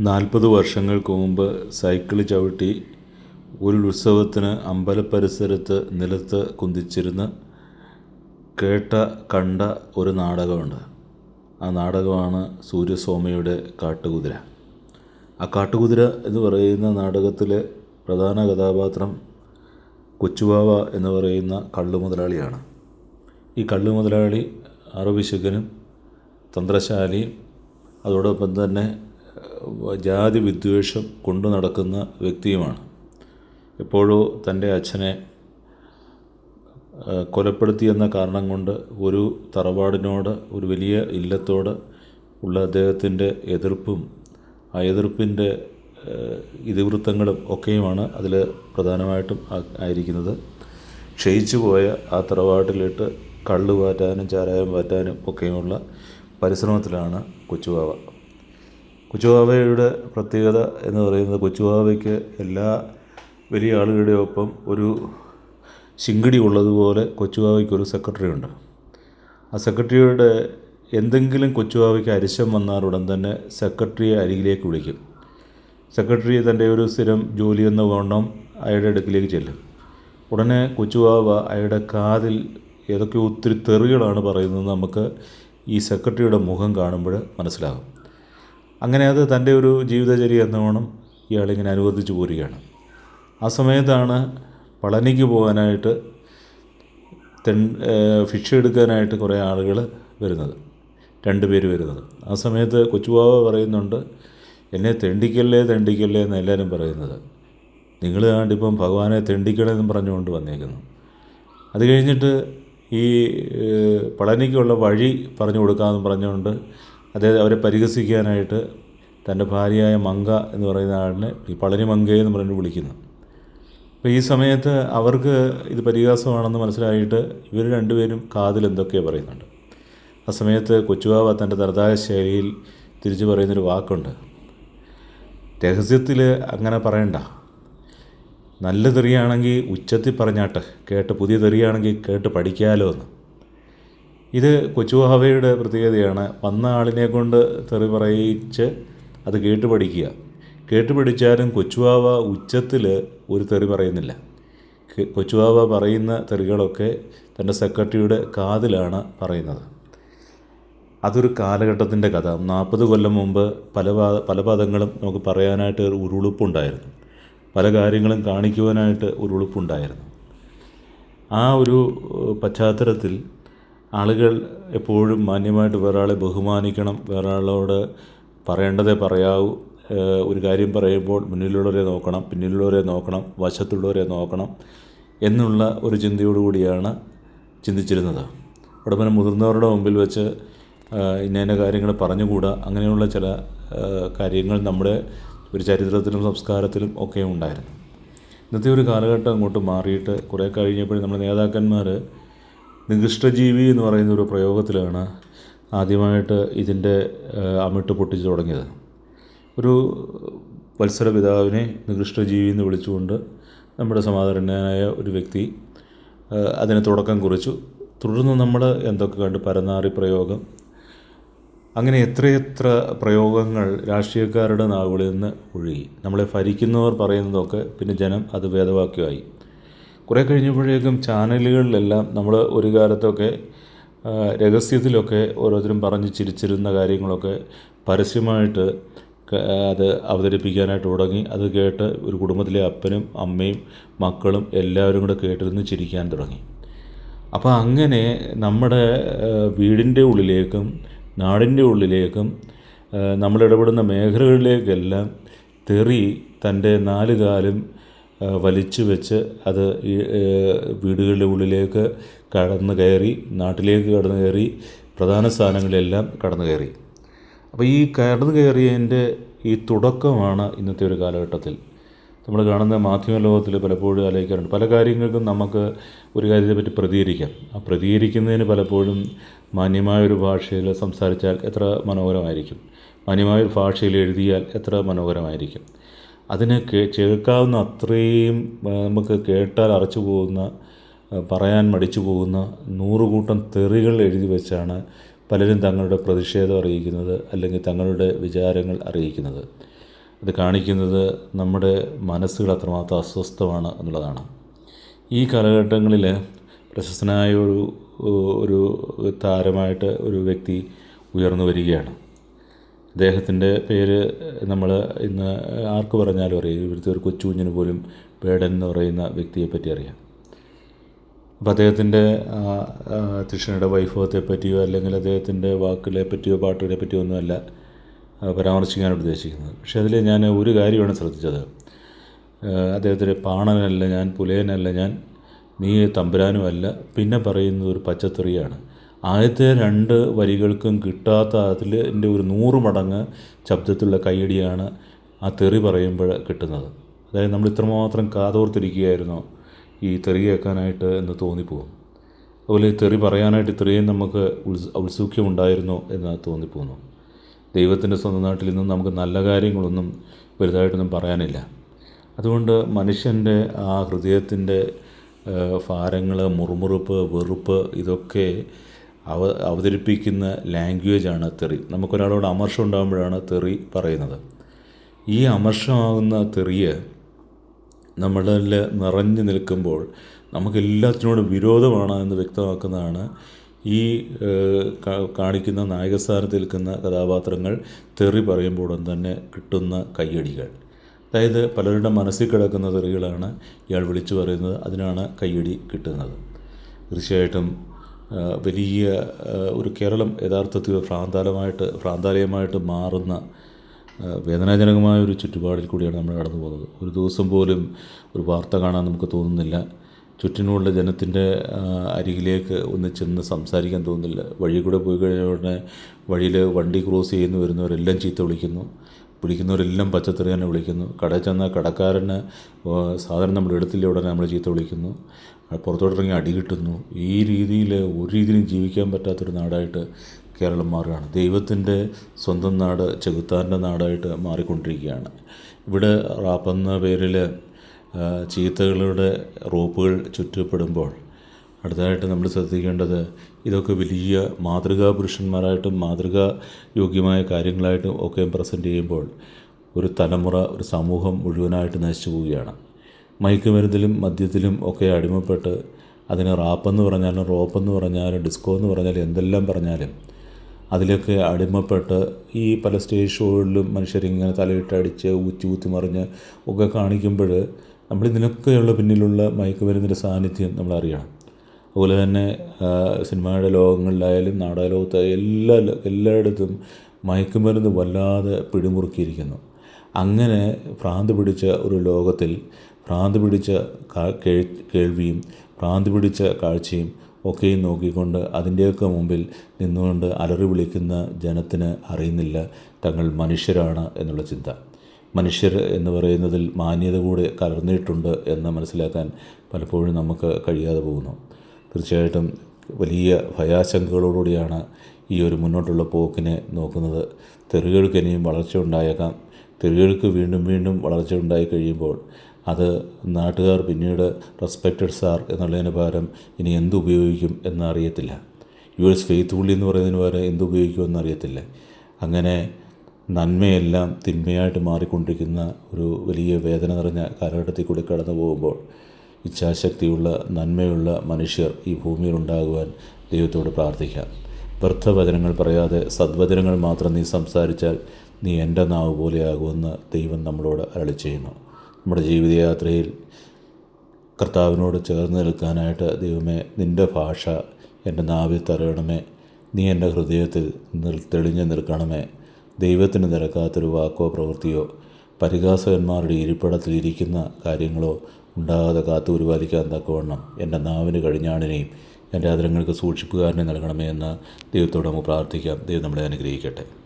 നാൽപ്പത് വർഷങ്ങൾക്ക് മുമ്പ് സൈക്കിൾ ചവിട്ടി ഒരു ഉത്സവത്തിന് അമ്പലപ്പരിസരത്ത് നിലത്ത് കുന്തിച്ചിരുന്ന് കേട്ട കണ്ട ഒരു നാടകമുണ്ട്. ആ നാടകമാണ് സൂര്യസ്വാമിയുടെ കാട്ടുകുതിര. ആ കാട്ടുകുതിര എന്ന് പറയുന്ന നാടകത്തിലെ പ്രധാന കഥാപാത്രം കൊച്ചുവാവ എന്ന് പറയുന്ന കള്ളു മുതലാളിയാണ് ഈ കള്ളു മുതലാളി അറിവിശുക്കനും തന്ത്രശാലിയും അതോടൊപ്പം തന്നെ ജാതി വിദ്വേഷം കൊണ്ടു നടക്കുന്ന വ്യക്തിയുമാണ്. എപ്പോഴോ തന്റെ അച്ഛനെ കൊലപ്പെടുത്തിയെന്ന കാരണം കൊണ്ട് ഒരു തറവാടിനോട് ഒരു വലിയ ഇല്ലത്തോട് ഉള്ള അദ്ദേഹത്തിന്റെ എതിർപ്പും ആ എതിർപ്പിന്റെ ഇതിവൃത്തങ്ങളും ഒക്കെയുമാണ് അതിൽ പ്രധാനമായിട്ടും ആയിരിക്കുന്നത്. ക്ഷയിച്ചു പോയ ആ തറവാട്ടിലിട്ട് കള്ള് പാറ്റാനും ചാരായം പാറ്റാനും ഒക്കെയുമുള്ള പരിശ്രമത്തിലാണ് കൊച്ചുവാവ. കൊച്ചുവാവയുടെ പ്രത്യേകത എന്ന് പറയുന്നത് കൊച്ചുവാവയ്ക്ക് എല്ലാ വലിയ ആളുകളുടെ ഒപ്പം ഒരു ശിങ്കിടി ഉള്ളതുപോലെ കൊച്ചുവാവയ്ക്കൊരു സെക്രട്ടറി ഉണ്ട്. ആ സെക്രട്ടറിയുടെ എന്തെങ്കിലും കൊച്ചുവാവയ്ക്ക് അരിശം വന്നാൽ ഉടൻ തന്നെ സെക്രട്ടറിയെ അരികിലേക്ക് വിളിക്കും. സെക്രട്ടറി തന്റെ ഒരു സ്ഥിരം ജോലി എന്ന് വണ്ണം അയാളുടെ അടുക്കിലേക്ക് ചെല്ലും. ഉടനെ കൊച്ചുവാവ അയാളുടെ കാതിൽ ഏതൊക്കെ ഒത്തിരി തെറികളാണ് പറയുന്നത് നമുക്ക് ഈ സെക്രട്ടറിയുടെ മുഖം കാണുമ്പോൾ മനസ്സിലാകും. അങ്ങനെ അത് തന്റെ ഒരു ജീവിതചര്യ എന്നോണം ഇയാളിങ്ങനെ അനുവർത്തിച്ച് പോരുകയാണ്. ആ സമയത്താണ് പളനിക്ക് പോകാനായിട്ട് തെൺ ഭിക്ഷ എടുക്കാനായിട്ട് കുറേ ആളുകൾ വരുന്നത്. രണ്ട് പേര് വരുന്നത്. ആ സമയത്ത് കൊച്ചുബാവ പറയുന്നുണ്ട് എന്നെ തെണ്ടിക്കല്ലേ തെണ്ടിക്കല്ലേ എന്ന് എല്ലാവരും പറയുന്നത്. നിങ്ങൾ കണ്ടിപ്പം ഭഗവാനെ തെണ്ടിക്കണമെന്നും പറഞ്ഞുകൊണ്ട് വന്നേക്കുന്നു. അത് കഴിഞ്ഞിട്ട് ഈ പളനിക്കുള്ള വഴി പറഞ്ഞു കൊടുക്കാമെന്ന് പറഞ്ഞുകൊണ്ട് അദ്ദേഹം അവരെ പരിഹസിക്കാനായിട്ട് തന്റെ ഭാര്യയായ മങ്ക എന്ന് പറയുന്ന ആളിനെ ഈ പളനി മങ്കയെന്ന് പറഞ്ഞിട്ട് വിളിക്കുന്നു. അപ്പോൾ ഈ സമയത്ത് അവർക്ക് ഇത് പരിഹാസമാണെന്ന് മനസ്സിലായിട്ട് ഇവർ രണ്ടുപേരും കാതിൽ എന്തൊക്കെയോ പറയുന്നുണ്ട്. ആ സമയത്ത് കൊച്ചുവാവ തന്റെ തനതായ ശൈലിയിൽ തിരിച്ചു പറയുന്നൊരു വാക്കുണ്ട്. രഹസ്യത്തിൽ അങ്ങനെ പറയണ്ട. നല്ല തെറിയാണെങ്കിൽ ഉച്ചത്തിൽ പറഞ്ഞാട്ടെ കേട്ട് പുതിയ തെറിയാണെങ്കിൽ കേട്ട് പഠിക്കാമല്ലോ എന്ന്. ഇത് കൊച്ചുവാവയുടെ പ്രത്യേകതയാണ്. വന്ന ആളിനെ കൊണ്ട് തെറി പറയിച്ച് അത് കേട്ട് പഠിക്കുക. കേട്ട് പഠിച്ചാലും കൊച്ചുവാവ ഉച്ചത്തിൽ ഒരു തെറി പറയുന്നില്ല. കൊച്ചുവാവ പറയുന്ന തെറികളൊക്കെ തന്റെ സെക്രട്ടറിയുടെ കാതിലാണ് പറയുന്നത്. അതൊരു കാലഘട്ടത്തിന്റെ കഥ. നാൽപ്പത് കൊല്ലം മുമ്പ് പല പല പദങ്ങളും നമുക്ക് പറയാനായിട്ട് ഒരു ഉരുളുപ്പുണ്ടായിരുന്നു. പല കാര്യങ്ങളും കാണിക്കുവാനായിട്ട് ഒരു ഉളുപ്പുണ്ടായിരുന്നു. ആ ഒരു പശ്ചാത്തലത്തിൽ ആളുകൾ എപ്പോഴും മാന്യമായിട്ട് വേറൊരാളെ ബഹുമാനിക്കണം വേറൊരാളോട് പറയേണ്ടതേ പറയാവൂ. ഒരു കാര്യം പറയുമ്പോൾ മുന്നിലുള്ളവരെ നോക്കണം പിന്നിലുള്ളവരെ നോക്കണം വശത്തുള്ളവരെ നോക്കണം എന്നുള്ള ഒരു ചിന്തയോടുകൂടിയാണ് ചിന്തിച്ചിരുന്നത്. പിന്നെ മുതിർന്നവരുടെ മുമ്പിൽ വെച്ച് ഇന്ന ഇന്ന കാര്യങ്ങൾ പറഞ്ഞുകൂടാ? അങ്ങനെയുള്ള ചില കാര്യങ്ങൾ നമ്മുടെ ഒരു ചരിത്രത്തിലും സംസ്കാരത്തിലും ഒക്കെ ഉണ്ടായിരുന്നു. ഇന്നത്തെ ഒരു കാലഘട്ടം അങ്ങോട്ട് മാറിയിട്ട് കുറേ കഴിഞ്ഞപ്പോൾ നമ്മുടെ നേതാക്കന്മാർ നികൃഷ്ടജീവി എന്ന് പറയുന്ന ഒരു പ്രയോഗത്തിലാണ് ആദ്യമായിട്ട് ഇതിന്റെ അമിട്ട് പൊട്ടിച്ചു തുടങ്ങിയത്. ഒരു വത്സര പിതാവിനെ നികൃഷ്ടജീവി എന്ന് വിളിച്ചുകൊണ്ട് നമ്മുടെ സമാധാനനായ ഒരു വ്യക്തി അതിന് തുടക്കം കുറിച്ചു. തുടർന്ന് നമ്മൾ എന്തൊക്കെ കണ്ട് പരനാറി പ്രയോഗം. അങ്ങനെ എത്രയെത്ര പ്രയോഗങ്ങൾ രാഷ്ട്രീയക്കാരുടെ നാവുകളിൽ നിന്ന് ഒഴുകി. നമ്മളെ ഭരിക്കുന്നവർ പറയുന്നതൊക്കെ പിന്നെ ജനം അത് വേദവാക്യമായി. കുറേ കഴിഞ്ഞപ്പോഴേക്കും ചാനലുകളിലെല്ലാം നമ്മൾ ഒരു കാലത്തൊക്കെ രഹസ്യത്തിലൊക്കെ ഓരോരുത്തരും പറഞ്ഞ് ചിരിച്ചിരുന്ന കാര്യങ്ങളൊക്കെ പരസ്യമായിട്ട് അത് അവതരിപ്പിക്കാനായിട്ട് തുടങ്ങി. അത് കേട്ട് ഒരു കുടുംബത്തിലെ അപ്പനും അമ്മയും മക്കളും എല്ലാവരും കൂടെ കേട്ടിരുന്ന് ചിരിക്കാൻ തുടങ്ങി. അപ്പോൾ അങ്ങനെ നമ്മുടെ വീടിന്റെ ഉള്ളിലേക്കും നാടിന്റെ ഉള്ളിലേക്കും നമ്മൾ ഇടപെടുന്ന മേഖലകളിലേക്കെല്ലാം തെറി തന്റെ നാല് കാലും വലിച്ചു വെച്ച് അത് ഈ വീടുകളുടെ ഉള്ളിലേക്ക് കടന്നു കയറി നാട്ടിലേക്ക് കടന്നു കയറി പ്രധാന സ്ഥാനങ്ങളിലെല്ലാം കടന്നു കയറി. അപ്പോൾ ഈ കടന്നു കയറിയതിന്റെ ഈ തുടക്കമാണ് ഇന്നത്തെ ഒരു കാലഘട്ടത്തിൽ. നമ്മൾ കാണുന്ന മാധ്യമ ലോകത്തിൽ പലപ്പോഴും ആലോചിക്കാറുണ്ട്. പല കാര്യങ്ങൾക്കും നമുക്ക് ഒരു കാര്യത്തെപ്പറ്റി പ്രതികരിക്കാം. ആ പ്രതികരിക്കുന്നതിന് പലപ്പോഴും മാന്യമായ ഒരു ഭാഷയിൽ സംസാരിച്ചാൽ എത്ര മനോഹരമായിരിക്കും. മാന്യമായൊരു ഭാഷയിൽ എഴുതിയാൽ എത്ര മനോഹരമായിരിക്കും. അതിന് കേൾക്കാവുന്ന അത്രയും നമുക്ക് കേട്ടാൽ അറച്ചു പോകുന്ന പറയാൻ മടിച്ചു പോകുന്ന നൂറുകൂട്ടം തെറികൾ എഴുതി വെച്ചാണ് പലരും തങ്ങളുടെ പ്രതിഷേധം അറിയിക്കുന്നത് അല്ലെങ്കിൽ തങ്ങളുടെ വിചാരങ്ങൾ അറിയിക്കുന്നത്. അത് കാണിക്കുന്നത് നമ്മുടെ മനസ്സുകൾ അത്രമാത്രം അസ്വസ്ഥമാണ് എന്നുള്ളതാണ്. ഈ കാലഘട്ടങ്ങളിൽ പ്രശസ്തനായ ഒരു ഒരു താരമായിട്ട് ഒരു വ്യക്തി ഉയർന്നു വരികയാണ്. അദ്ദേഹത്തിന്റെ പേര് നമ്മൾ ഇന്ന് ആർക്ക് പറഞ്ഞാലും അറിയാം. ഇവിടുത്തെ ഒരു കൊച്ചു കുഞ്ഞിന് പോലും പേടൻ എന്ന് പറയുന്ന വ്യക്തിയെപ്പറ്റി അറിയാം. അപ്പോൾ അദ്ദേഹത്തിന്റെ തൃഷ്ണയുടെ വൈഭവത്തെ പറ്റിയോ അല്ലെങ്കിൽ അദ്ദേഹത്തിന്റെ വാക്കുകളെ പറ്റിയോ പാട്ടുകളെ പറ്റിയോ ഒന്നുമല്ല പരാമർശിക്കാൻ ഉദ്ദേശിക്കുന്നത്. പക്ഷേ അതിൽ ഞാൻ ഒരു കാര്യമാണ് ശ്രദ്ധിച്ചത്. അദ്ദേഹത്തിന്റെ പാണനല്ല ഞാൻ പുലയനല്ല ഞാൻ നീ തമ്പുരാനുമല്ല പിന്നെ പറയുന്നത് ഒരു പച്ചത്തെറിയാണ്. ആദ്യത്തെ രണ്ട് വരികൾക്കും കിട്ടാത്ത അതിൽ എന്റെ ഒരു നൂറ് മടങ്ങ് ശബ്ദത്തിലുള്ള കൈയടിയാണ് ആ തെറി പറയുമ്പോൾ കിട്ടുന്നത്. അതായത് നമ്മൾ ഇത്രമാത്രം കാതോർത്തിരിക്കുകയായിരുന്നോ ഈ തെറി കേൾക്കാനായിട്ട് എന്ന് തോന്നിപ്പോകും. അതുപോലെ ഈ തെറി പറയാനായിട്ട് ഇത്രയും നമുക്ക് ഉത്സ ഉണ്ടായിരുന്നു എന്ന് തോന്നിപ്പോകുന്നു. ദൈവത്തിന്റെ സ്വന്തം നാട്ടിൽ നിന്നും നമുക്ക് നല്ല കാര്യങ്ങളൊന്നും വലുതായിട്ടൊന്നും പറയാനില്ല. അതുകൊണ്ട് മനുഷ്യന്റെ ആ ഹൃദയത്തിന്റെ ഭാരങ്ങൾ മുറുമുറുപ്പ് വെറുപ്പ് ഇതൊക്കെ അവ അവതരിപ്പിക്കുന്ന ലാംഗ്വേജാണ് തെറി. നമുക്കൊരാളോട് അമർഷം ഉണ്ടാകുമ്പോഴാണ് തെറി പറയുന്നത്. ഈ അമർഷമാകുന്ന തെറിയെ നമ്മളിൽ നിറഞ്ഞു നിൽക്കുമ്പോൾ നമുക്കെല്ലാത്തിനോടും വിരോധമാണ് എന്ന് വ്യക്തമാക്കുന്നതാണ് ഈ കാണിക്കുന്ന നായകസ്ഥാനത്ത് നിൽക്കുന്ന കഥാപാത്രങ്ങൾ തെറി പറയുമ്പോഴും തന്നെ കിട്ടുന്ന കയ്യടികൾ. അതായത് പലരുടെ മനസ്സിൽ കിടക്കുന്ന തെറികളാണ് ഇയാൾ വിളിച്ചു പറയുന്നത്. അതിനാണ് കയ്യടി കിട്ടുന്നത്. തീർച്ചയായിട്ടും വലിയ ഒരു കേരളം യഥാർത്ഥത്തിൽ ഭ്രാന്താലമായിട്ട് ഭ്രാന്താലയമായിട്ട് മാറുന്ന വേദനാജനകമായ ഒരു ചുറ്റുപാടിൽ കൂടിയാണ് നമ്മൾ കടന്നു പോകുന്നത്. ഒരു ദിവസം പോലും ഒരു വാർത്ത കാണാൻ നമുക്ക് തോന്നുന്നില്ല. ചുറ്റിനുമുള്ള ജനത്തിന്റെ അരികിലേക്ക് ഒന്ന് ചെന്ന് സംസാരിക്കാൻ തോന്നുന്നില്ല. വഴി കൂടെ പോയി കഴിഞ്ഞ ഉടനെ വഴിയിൽ വണ്ടി ക്രോസ് ചെയ്യുന്നു വരുന്നവരെല്ലാം ചീത്ത വിളിക്കുന്നു. വിളിക്കുന്നവരെല്ലാം പച്ചത്തെറി തന്നെ വിളിക്കുന്നു. കടയിൽ ചെന്നാൽ കടക്കാരന് സാധനം നമ്മൾ എടുത്തില്ല ഉടനെ നമ്മൾ ചീത്ത വിളിക്കുന്നു. പുറത്തോട്ടിറങ്ങി അടി കിട്ടുന്നു. ഈ രീതിയിൽ ഒരു രീതിയിലും ജീവിക്കാൻ പറ്റാത്തൊരു നാടായിട്ട് കേരളം മാറുകയാണ്. ദൈവത്തിന്റെ സ്വന്തം നാട് ചെകുത്താന്റെ നാടായിട്ട് മാറിക്കൊണ്ടിരിക്കുകയാണ്. ഇവിടെ റാപ്പെന്ന പേരിൽ ചീത്തകളുടെ റോപ്പുകൾ ചുറ്റപ്പെടുമ്പോൾ അടുത്തതായിട്ട് നമ്മൾ ശ്രദ്ധിക്കേണ്ടത് ഇതൊക്കെ വലിയ മാതൃകാ പുരുഷന്മാരായിട്ടും മാതൃകാ യോഗ്യമായ കാര്യങ്ങളായിട്ടും ഒക്കെ പ്രസന്റ് ചെയ്യുമ്പോൾ ഒരു തലമുറ ഒരു സമൂഹം മുഴുവനായിട്ട് നശിച്ചു പോവുകയാണ്. മയക്കുമരുന്നിലും മദ്യത്തിലും ഒക്കെ അടിമപ്പെട്ട് അതിന് റാപ്പെന്ന് പറഞ്ഞാലും റോപ്പെന്ന് പറഞ്ഞാലും ഡിസ്കോ എന്ന് പറഞ്ഞാലും എന്തെല്ലാം പറഞ്ഞാലും അതിലൊക്കെ അടിമപ്പെട്ട് ഈ പല സ്റ്റേജ് ഷോകളിലും മനുഷ്യരിങ്ങനെ തലയിട്ട് അടിച്ച് ഊറ്റി ഊത്തി മറിഞ്ഞ് ഒക്കെ കാണിക്കുമ്പോൾ നമ്മൾ ഇതിനൊക്കെയുള്ള പിന്നിലുള്ള മയക്കുമരുന്നിന്റെ സാന്നിധ്യം നമ്മൾ അറിയണം അതുപോലെ തന്നെ സിനിമയുടെ ലോകങ്ങളിലായാലും നാടക ലോകത്തായാലും എല്ലാ എല്ലായിടത്തും മയക്കുമരുന്ന് വല്ലാതെ പിടിമുറുക്കിയിരിക്കുന്നു. അങ്ങനെ ഭ്രാന്ത് പിടിച്ച ഒരു ലോകത്തിൽ ഭ്രാന്ത് പിടിച്ച കേൾവിയും ഭ്രാന്ത് പിടിച്ച കാഴ്ചയും ഒക്കെയും നോക്കിക്കൊണ്ട് അതിന്റെയൊക്കെ മുമ്പിൽ നിന്നുകൊണ്ട് അലറി വിളിക്കുന്ന ജനത്തിന് അറിയുന്നില്ല തങ്ങൾ മനുഷ്യരാണ് എന്നുള്ള ചിന്ത. മനുഷ്യർ എന്ന് പറയുന്നതിൽ മാന്യത കൂടെ കലർന്നിട്ടുണ്ട് എന്ന് മനസ്സിലാക്കാൻ പലപ്പോഴും നമുക്ക് കഴിയാതെ പോകുന്നു. തീർച്ചയായിട്ടും വലിയ ഭയാശങ്കകളോടുകൂടിയാണ് ഈ ഒരു മുന്നോട്ടുള്ള പോക്കിനെ നോക്കുന്നത്. തെറികൾക്ക് ഇനിയും വളർച്ച ഉണ്ടായേക്കാം. തെറികൾക്ക് വീണ്ടും വീണ്ടും വളർച്ച ഉണ്ടായി കഴിയുമ്പോൾ അത് നാട്ടുകാർ പിന്നീട് റെസ്പെക്റ്റഡ് സാർ എന്നുള്ളതിന് പകരം ഇനി എന്തുപയോഗിക്കും എന്നറിയത്തില്ല. യുവേഴ്സ് ഫെയ്ത്ത്ഫുള്ളി എന്ന് പറയുന്നതിന് പകരം എന്തുപയോഗിക്കും ഉപയോഗിക്കുമെന്ന് അറിയത്തില്ല അങ്ങനെ നന്മയെല്ലാം തിന്മയായിട്ട് മാറിക്കൊണ്ടിരിക്കുന്ന ഒരു വലിയ വേദന നിറഞ്ഞ കാലഘട്ടത്തിൽ കൂടി കടന്നു പോകുമ്പോൾ ഇച്ഛാശക്തിയുള്ള നന്മയുള്ള മനുഷ്യർ ഈ ഭൂമിയിൽ ഉണ്ടാകുവാൻ ദൈവത്തോട് പ്രാർത്ഥിക്കാം. വ്യർത്ഥവചനങ്ങൾ പറയാതെ സദ്വചനങ്ങൾ മാത്രം നീ സംസാരിച്ചാൽ നീ എന്റെ നാവ് പോലെയാകുമെന്ന് ദൈവം നമ്മളോട് അരളി ചെയ്യുന്നു. നമ്മുടെ ജീവിതയാത്രയിൽ കർത്താവിനോട് ചേർന്ന് നിൽക്കാനായിട്ട് ദൈവമേ നിന്റെ ഭാഷ എന്റെ നാവിൽ തരയണമേ. നീ എന്റെ ഹൃദയത്തിൽ നിൽ തെളിഞ്ഞു നിൽക്കണമേ. ദൈവത്തിന് നിരക്കാത്തൊരു വാക്കോ പ്രവൃത്തിയോ പരിഹാസകന്മാരുടെ ഇരിപ്പിടത്തിൽ ഇരിക്കുന്ന കാര്യങ്ങളോ ഉണ്ടാകാതെ കാത്തു പരിപാലിക്കാൻ തക്കവണ്ണം എന്റെ നാവിന് കഴിഞ്ഞാണിനെയും എന്റെ അതിരങ്ങൾക്ക് സൂക്ഷിപ്പുകാരനെ നൽകണമേ എന്ന് ദൈവത്തോട് നമുക്ക് പ്രാർത്ഥിക്കാം. ദൈവം നമ്മളെ അനുഗ്രഹിക്കട്ടെ.